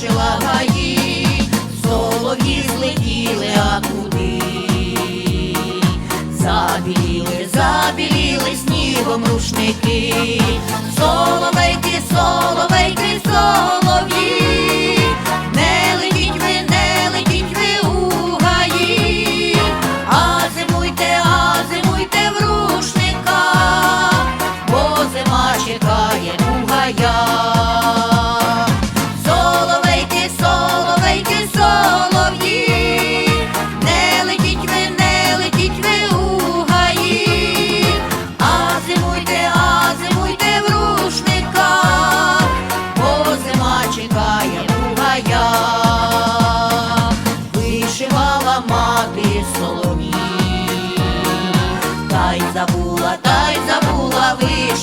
порушила гаї, солов'ї злетіли, а куди забіліли, забіліли снігом рушники, соловейки, соловейки.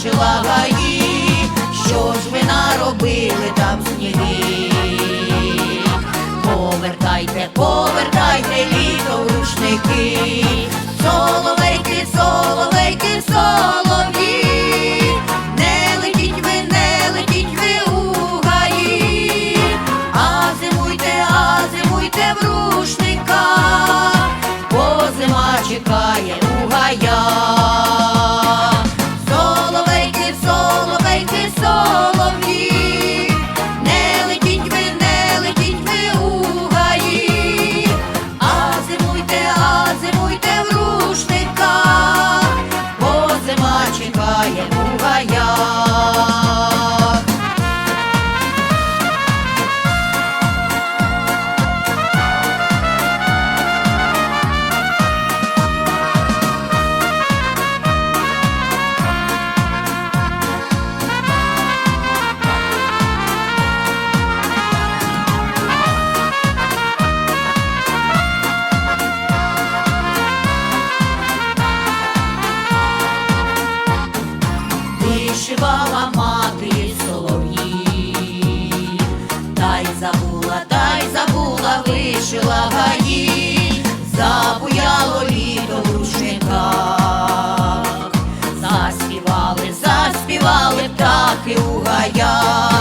побачила гаї, що ж ви наробили там сніги. Повертайте, повертайте літо в рушники. вишивала мати солов'ї, та й забула, та й забула, вишила гаї, забуяло літо в рушниках, заспівали, заспівали птахи у гаях.